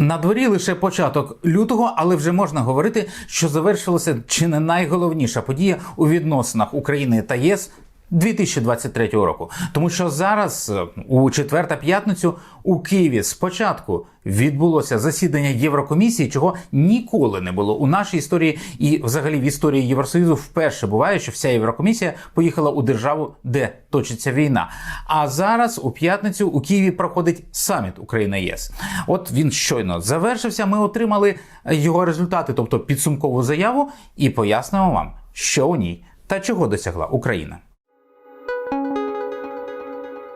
На дворі лише початок лютого, але вже можна говорити, що завершилася чи не найголовніша подія у відносинах України та ЄС 2023 року. Тому що зараз, е, у четвер та п'ятницю, у Києві спочатку відбулося засідання Єврокомісії, чого ніколи не було у нашій історії, і взагалі в історії Євросоюзу вперше буває, що вся Єврокомісія поїхала у державу, де точиться війна. А зараз у п'ятницю у Києві проходить саміт Україна ЄС. От він щойно завершився. Ми отримали його результати, тобто підсумкову заяву, і пояснимо вам, що у ній та чого досягла Україна.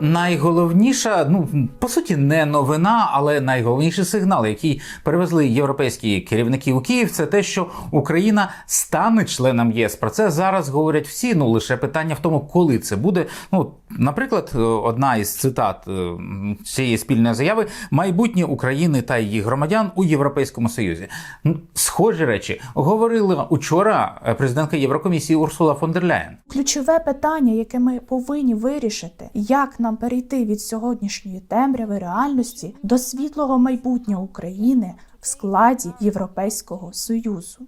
Найголовніша, ну по суті, не новина, але найголовніший сигнал, який перевезли європейські керівники у Київ, це те, що Україна стане членом ЄС. Про це зараз говорять всі. Ну лише питання в тому, коли це буде. Ну, наприклад, е, одна із цитат е, цієї спільної заяви майбутнє України та її громадян у Європейському Союзі. Схожі речі говорила учора е, президентка Єврокомісії Урсула фон дер Ляєн. Ключове питання, яке ми повинні вирішити, як нам перейти від сьогоднішньої темряви реальності до світлого майбутнього України в складі Європейського Союзу.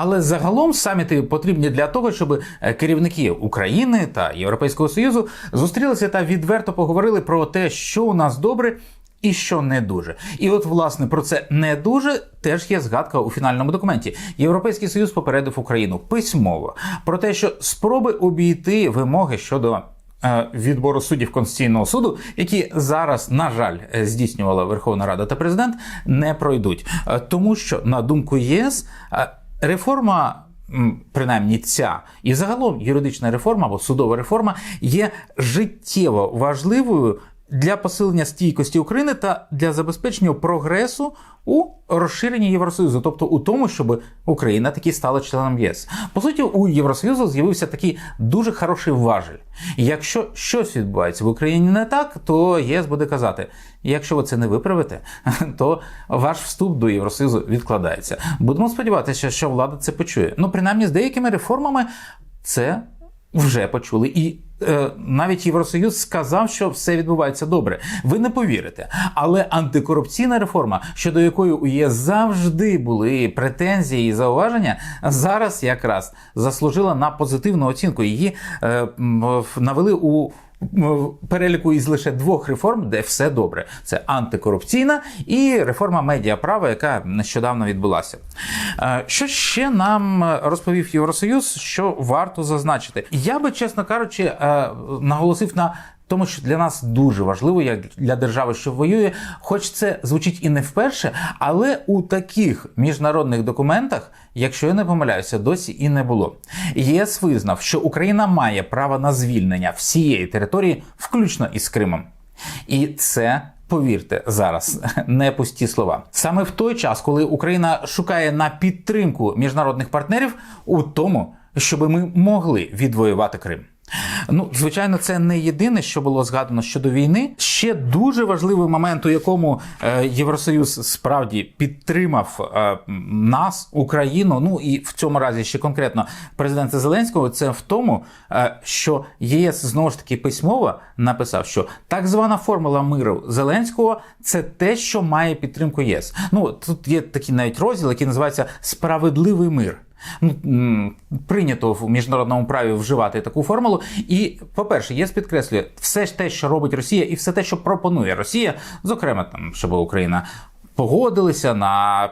Але загалом саміти потрібні для того, щоб е, керівники України та Європейського Союзу зустрілися та відверто поговорили про те, що у нас добре. І що не дуже, і от власне про це не дуже теж є згадка у фінальному документі. Європейський союз попередив Україну письмово про те, що спроби обійти вимоги щодо е, відбору суддів Конституційного суду, які зараз, на жаль, е, здійснювала Верховна Рада та президент, не пройдуть, Е, тому що на думку ЄС реформа. Принаймні ця і загалом юридична реформа або судова реформа є життєво важливою для посилення стійкості України та для забезпечення прогресу у розширенні Євросоюзу, тобто у тому, щоб Україна таки стала членом ЄС. По суті, у Євросоюзу з'явився такий дуже хороший важель. Якщо щось відбувається в Україні не так, то ЄС буде казати: якщо ви це не виправите, то ваш вступ до Євросоюзу відкладається. Будемо сподіватися, що влада це почує. Ну, принаймні, з деякими реформами це вже почули. І навіть Євросоюз сказав, що все відбувається добре. Ви не повірите. Але антикорупційна реформа, щодо якої у ЄС завжди були претензії і зауваження, зараз якраз заслужила на позитивну оцінку. Її е, навели у переліку із лише двох реформ, де все добре. Це антикорупційна і реформа медіаправа, яка нещодавно відбулася. Е, Що ще нам е, розповів Євросоюз, що варто зазначити? Я би, чесно кажучи, е, наголосив на. Тому що для нас дуже важливо, як для держави, що воює, хоч це звучить і не вперше, але у таких міжнародних документах, якщо я не помиляюся, досі і не було. ЄС визнав, що Україна має право на звільнення всієї території, включно із Кримом. І це. Повірте, зараз не пусті слова. Саме в той час, коли Україна шукає на підтримку міжнародних партнерів у тому, щоб ми могли відвоювати Крим. Ну, звичайно, це не єдине, що було згадано щодо війни. Ще дуже важливий момент, у якому е, Євросоюз справді підтримав е, нас, Україну. Ну і в цьому разі ще конкретно президента Зеленського. Це в тому, е, що ЄС знову ж таки письмово написав, що так звана формула миру Зеленського це те, що має підтримку ЄС. Ну тут є такий навіть розділ, який називається Справедливий мир. Ну, прийнято в міжнародному праві вживати таку формулу. І, по-перше, ЄС підкреслює все те, що робить Росія, і все те, що пропонує Росія, зокрема, там, щоб Україна. Погодилися на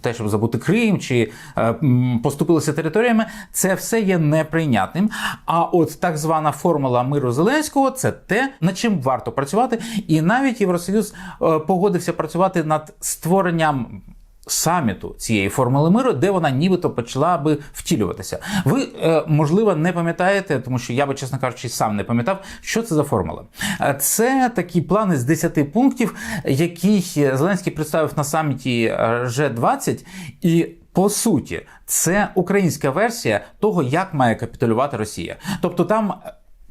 те, щоб забути Крим чи е, поступилися територіями, це все є неприйнятним. А от так звана формула миру Зеленського це те, над чим варто працювати. І навіть Євросоюз е, погодився працювати над створенням саміту цієї формули миру, де вона нібито почала би втілюватися. Ви, е, можливо, не пам'ятаєте, тому що я би, чесно кажучи, сам не пам'ятав, що це за формула. Е, Це такі плани з 10 пунктів, які Зеленський представив на саміті е, G20 і. По суті, це українська версія того, як має капітулювати Росія. Тобто там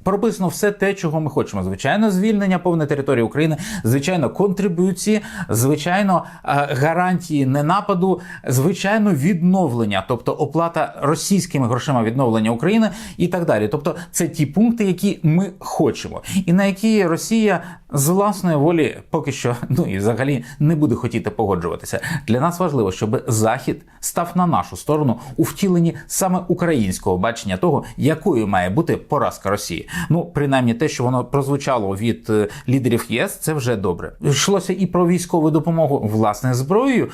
прописано все те, чого ми хочемо. Звичайно, звільнення повної території України, звичайно, контрибуції, звичайно, е, гарантії ненападу, звичайно, відновлення, тобто оплата російськими грошима відновлення України і так далі. Тобто, це ті пункти, які ми хочемо, і на які Росія з власної волі поки що ну і взагалі не буде хотіти погоджуватися. Для нас важливо, щоб Захід став на нашу сторону у втіленні саме українського бачення того, якою має бути поразка Росії. Ну принаймні те, що воно прозвучало від е, лідерів ЄС, це вже добре. Йшлося і про військову допомогу власне зброєю.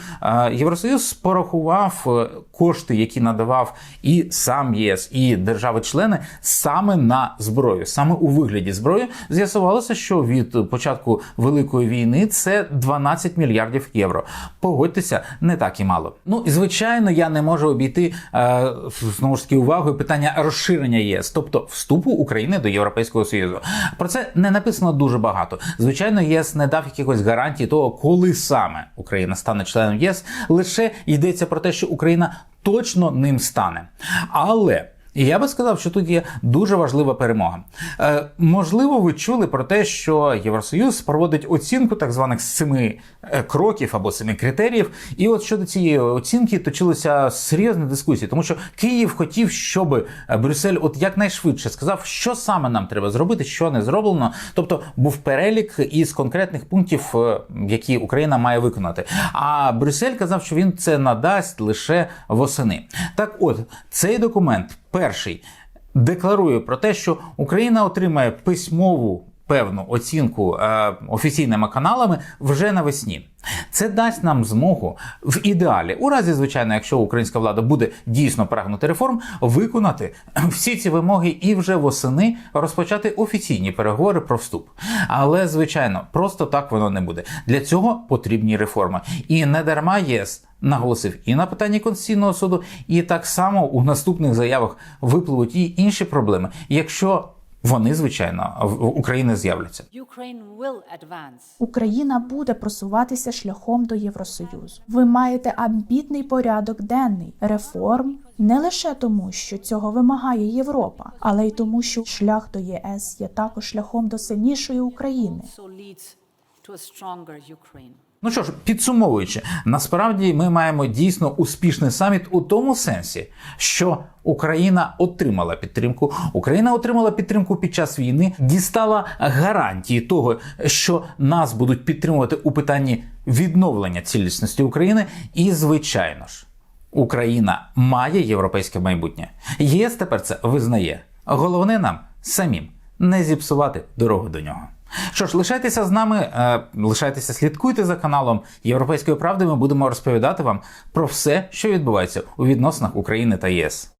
Євросоюз порахував е, кошти, які надавав і сам ЄС, і держави-члени саме на зброю, саме у вигляді зброї. З'ясувалося, що від початку великої війни це 12 мільярдів євро. Погодьтеся, не так і мало. Ну і звичайно, я не можу обійти е, знову ж таки увагою питання розширення ЄС, тобто вступу України до Європейського Союзу. Про це не написано дуже багато. Звичайно, єС не дав якихось гарантій того, коли саме Україна стане членом ЄС. Лише йдеться про те, що Україна точно ним стане. Але і я би сказав, що тут є дуже важлива перемога. Е, можливо, ви чули про те, що Євросоюз проводить оцінку так званих семи е, кроків або семи критеріїв. І от щодо цієї оцінки точилися серйозні дискусії, тому що Київ хотів, щоб Брюссель от якнайшвидше сказав, що саме нам треба зробити, що не зроблено. Тобто був перелік із конкретних пунктів, е, які Україна має виконати. А Брюссель казав, що він це надасть лише восени. Так, от цей документ перший декларує про те, що Україна отримає письмову певну оцінку е, офіційними каналами вже навесні. Це дасть нам змогу в ідеалі, у разі, звичайно, якщо українська влада буде дійсно прагнути реформ, виконати всі ці вимоги і вже восени розпочати офіційні переговори про вступ. Але, звичайно, просто так воно не буде. Для цього потрібні реформи. І не дарма єс наголосив і на питанні Конституційного суду, і так само у наступних заявах випливуть і інші проблеми, якщо вони, звичайно, в України з'являться. Україна буде просуватися шляхом до Євросоюзу. Ви маєте амбітний порядок денний реформ не лише тому, що цього вимагає Європа, але й тому, що шлях до ЄС є також шляхом до сильнішої України. To a. Ну що ж, підсумовуючи, насправді ми маємо дійсно успішний саміт у тому сенсі, що Україна отримала підтримку. Україна отримала підтримку під час війни, дістала гарантії того, що нас будуть підтримувати у питанні відновлення цілісності України. І, звичайно ж, Україна має європейське майбутнє. ЄС тепер це визнає. Головне нам самим не зіпсувати дорогу до нього. Що ж, лишайтеся з нами, е, лишайтеся, слідкуйте за каналом Європейської правди. Ми будемо розповідати вам про все, що відбувається у відносинах України та ЄС.